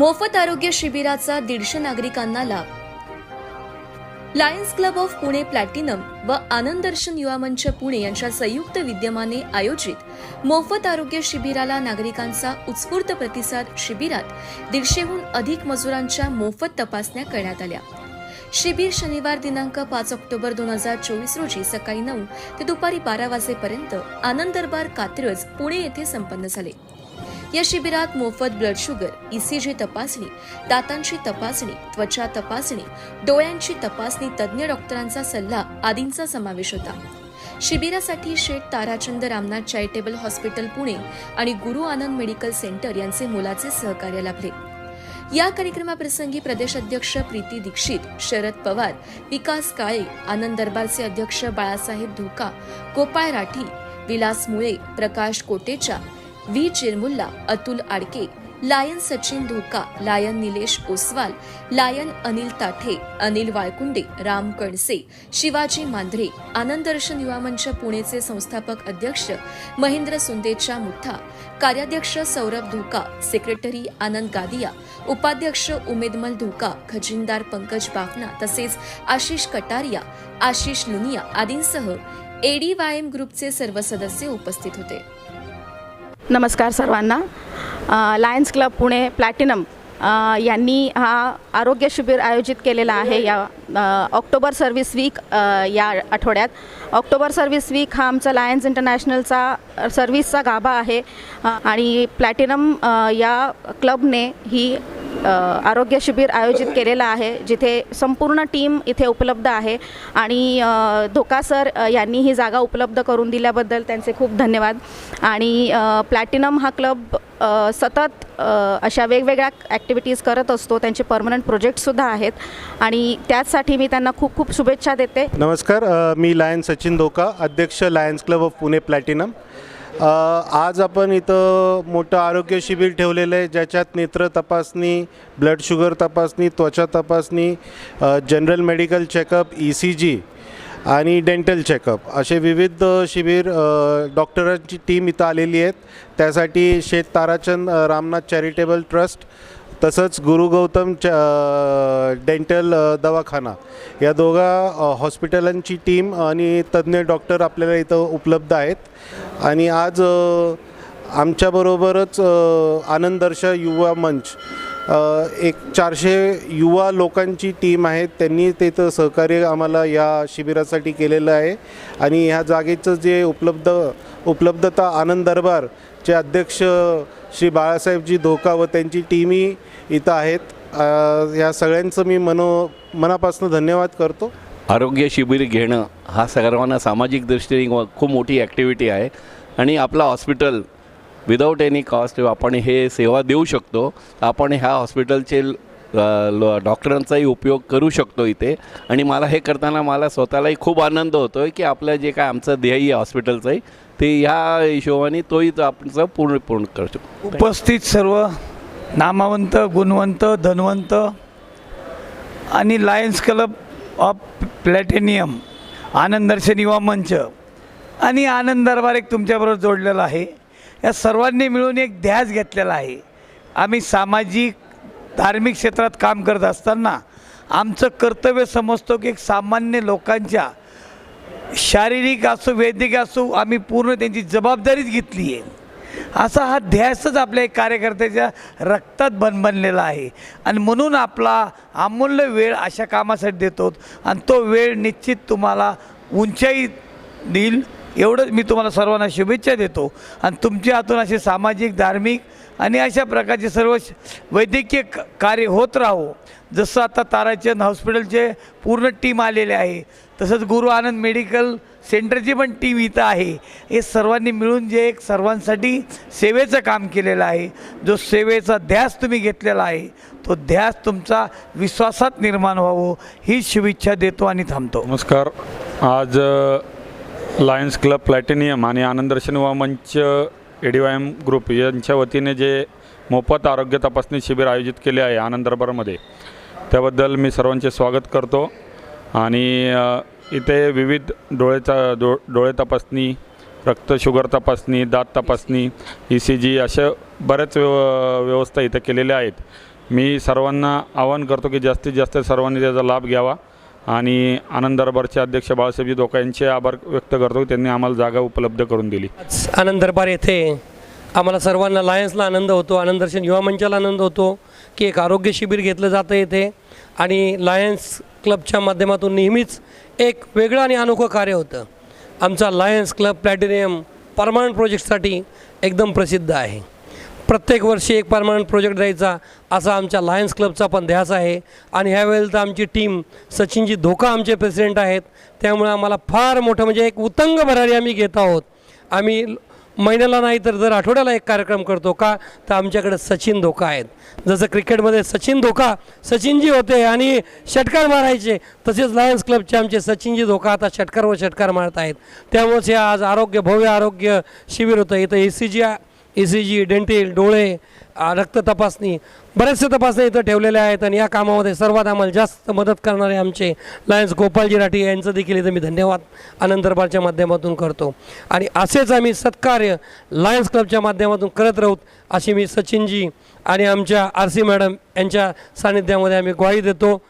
मोफत आरोग्य शिबिराचा दीडशे नागरिकांना लाभ. Lions Club of Pune platinum व आनंद दर्शन युवा मंच पुणे यांच्या संयुक्त विद्यमाने आयोजित मोफत आरोग्य शिबिराला नागरिकांचा उत्स्फूर्त प्रतिसाद शिबिरात दीडशेहून अधिक मजुरांच्या मोफत तपासण्या करण्यात आल्या. शिबिर शनिवार दिनांक पाच ऑक्टोबर दोन हजार चोवीस रोजी सकाळी नऊ ते दुपारी बारा वाजेपर्यंत आनंद दरबार कात्रज पुणे येथे संपन्न झाले. या शिबिरात मोफत ब्लड शुगर ईसीजी तपासणी दातांची तपासणी त्वचा तपासणी डोळ्यांची तपासणी तज्ज्ञ डॉक्टरांचा सल्ला आदींचा समावेश होता. शिबिरासाठी शेठ ताराचंद रामनाथ चॅरिटेबल हॉस्पिटल पुणे आणि गुरु आनंद मेडिकल सेंटर यांचे मोलाचे सहकार्य लाभले. या कार्यक्रमाप्रसंगी प्रदेश अध्यक्ष प्रीती दीक्षित शरद पवार विकास काळे आनंद दरबारचे अध्यक्ष बाळासाहेब धोका Gopal Rathi Vilas Mule Prakash Kotecha V Chirmulla Atul Adke lion Sachin Dhoka lion Nilesh Oswal lion Anil Tathe Anil Walkunde Ram Kanse Shivaji Mandhare Anand Darshan Yuva Manch पुणेचे संस्थापक अध्यक्ष महेंद्र सुंदेचा मुठा कार्याध्यक्ष सौरभ धोका सेक्रेटरी आनंद गादिया उपाध्यक्ष उमेदमल धोका खजिनदार पंकज बाफना तसेच आशिष कटारिया आशिष लुनिया आदींसह एडीवायएम ग्रुपचे सर्व सदस्य उपस्थित होते. नमस्कार सर्वांना. लायन्स क्लब पुणे प्लॅटिनम यांनी हा आरोग्य शिबिर आयोजित केलेला आहे या ऑक्टोबर सर्व्हिस वीक या आठवड्यात. ऑक्टोबर सर्व्हिस वीक हा आमचा लायन्स इंटरनॅशनलचा सर्व्हिसचा गाभा आहे. आणि प्लॅटिनम या क्लबने ही आरोग्य शिबिर आयोजित केलेलं आहे जिथे संपूर्ण टीम इथे उपलब्ध आहे. आणि धोका सर यांनी ही जागा उपलब्ध करून दिल्याबद्दल त्यांचे खूप धन्यवाद. आणि प्लॅटिनम हा क्लब सतत अशा वेगवेगळ्या ॲक्टिव्हिटीज करत असतो त्यांचे परमनंट प्रोजेक्टसुद्धा आहेत. आणि त्याचसाठी मी त्यांना खूप खूप शुभेच्छा देते. नमस्कार मी लायन सचिन धोका अध्यक्ष Lions Club of Pune platinum. आज आपण इथं मोठं आरोग्य शिबिर ठेवलेलं आहे ज्याच्यात नेत्र तपासणी ब्लड शुगर तपासणी त्वचा तपासणी general medical checkup E C G आणि डेंटल चेकअप असे विविध शिबिर डॉक्टरांची टीम इथं आलेली आहेत. त्यासाठी शेत ताराचंद रामनाथ चॅरिटेबल ट्रस्ट तसंच गुरु गौतम च डेंटल दवाखाना. या दोघा हॉस्पिटलांची टीम आणि तज्ज्ञ डॉक्टर आपल्याला इथं उपलब्ध आहेत. आणि आज आमच्याबरोबरच आनंददर्श युवा मंच एक चारशे युवा लोकांची टीम आहे. त्यांनी तिथं सहकार्य आम्हाला या शिबिरासाठी केलेलं आहे. आणि ह्या जागेचं जे उपलब्ध उपलब्धता आनंद दरबारचे अध्यक्ष श्री बाळासाहेबजी धोका व त्यांची टीमही इथं आहेत. या सगळ्यांचं मी मनो मनापासून धन्यवाद करतो. आरोग्य शिबिर घेणं हा सर्वांना सामाजिक दृष्टीने व खूप मोठी ॲक्टिव्हिटी आहे. आणि आपलं हॉस्पिटल विदाऊट एनी कॉस्ट आपण हे सेवा देऊ शकतो. आपण ह्या हॉस्पिटलचे ल- डॉक्टरांचाही उपयोग करू शकतो इथे. आणि मला हे करताना मला स्वतःलाही खूप आनंद होतो आहे की आपलं जे काय आमचं ध्येय आहे हॉस्पिटलचंही ते ह्या हिशोबाने तोही आपण पूर्ण पूर्ण करतो उपस्थित सर्व नामवंत गुणवंत धनवंत आणि Lions Club of platinum Anand Darshan Yuva Manch. आणि आनंद दरबार एक तुमच्याबरोबर जोडलेला आहे. या सर्वांनी मिळून एक ध्यास घेतलेला आहे. आम्ही सामाजिक धार्मिक क्षेत्रात काम करत असताना आमचं कर्तव्य समजतो की एक सामान्य लोकांच्या शारीरिक असो वैद्यकीय असो आम्ही पूर्ण त्यांची जबाबदारीच घेतली आहे असा हा ध्यासच आपल्या एक कार्यकर्त्याच्या रक्तात बन बनलेला आहे. आणि म्हणून आपला अमूल्य वेळ अशा कामासाठी देतो. आणि तो वेळ निश्चित तुम्हाला उंचाई देईल. एवढंच मी तुम्हाला सर्वांना शुभेच्छा देतो. आणि तुमच्या हातून असे सामाजिक धार्मिक आणि अशा प्रकारचे सर्व श- वैद्यकीय कार्य होत राहो. जसं आता ताराचंद हॉस्पिटलचे पूर्ण टीम आलेले आहे तसंच गुरु आनंद मेडिकल सेंटरची पण टीम इथं आहे. हे सर्वांनी मिळून जे एक सर्वांसाठी सेवेचं काम केलेलं आहे. जो सेवेचा ध्यास तुम्ही घेतलेला आहे तो ध्यास तुमचा विश्वासात निर्माण व्हावं ही शुभेच्छा देतो आणि थांबतो. नमस्कार. आज लायन्स क्लब प्लॅटिनियम आणि Anand Darshan Manch A D Y M group यांच्या वतीने जे मोफत आरोग्य तपासणी शिबिर आयोजित केले आहे आनंद दरबारमध्ये त्याबद्दल मी सर्वांचे स्वागत करतो. आणि इथे विविध डोळेचा डो डोळे तपासणी रक्त शुगर तपासणी दात तपासणी ई सी जी अशा बऱ्याच व्यव व्यवस्था इथं केलेल्या आहेत. मी सर्वांना आवाहन करतो की जास्तीत जास्त सर्वांनी त्याचा लाभ घ्यावा. आणि आनंद दरबारचे अध्यक्ष बाळासाहेबजी धोका यांचे आभार व्यक्त करतो. त्यांनी आम्हाला जागा उपलब्ध करून दिली. आज आनंद दरबार येथे आम्हाला सर्वांना लायन्सला आनंद होतो आनंद दर्शन युवा मंचाला आनंद होतो की एक आरोग्य शिबिर घेतलं जातं येथे. आणि लायन्स क्लबच्या माध्यमातून नेहमीच एक वेगळं आणि अनोखं कार्य होतं. आमचा लायन्स क्लब प्लॅटिनियम परमानंट प्रोजेक्टसाठी एकदम प्रसिद्ध आहे. प्रत्येक वर्षी एक परमानंट प्रोजेक्ट द्यायचा असा आमच्या लायन्स क्लबचा पण ध्यास आहे. आणि ह्यावेळेला तर आमची टीम सचिनजी धोका आमचे प्रेसिडेंट आहेत. त्यामुळे आम्हाला फार मोठं म्हणजे एक उतंग भरारी आम्ही घेत आहोत. आम्ही महिन्याला नाही तर जर आठवड्याला एक कार्यक्रम करतो का? तर आमच्याकडे सचिन धोका आहेत. जसं क्रिकेटमध्ये सचिन धोका सचिनजी होते आणि षटकार मारायचे तसेच लायन्स क्लबचे आमचे सचिनजी धोका आता षटकार व षटकार मारत आहेत. त्यामुळेच हे आज आरोग्य भव्य आरोग्य शिबिर होतं. इथं A C G E C G dental डोळे रक्त तपासणी बरेचसे तपासण्या इथं ठेवलेल्या आहेत आणि या कामामध्ये सर्वात आम्हाला जास्त मदत करणारे आमचे लायन्स गोपालजी राठी यांचं देखील इथं मी धन्यवाद आनंद दरबारच्या माध्यमातून करतो. आणि असेच आम्ही सत्कार्य लायन्स क्लबच्या माध्यमातून करत राहूत अशी मी सचिनजी आणि आमच्या आर सी मॅडम यांच्या सानिध्यामध्ये आम्ही ग्वाही देतो.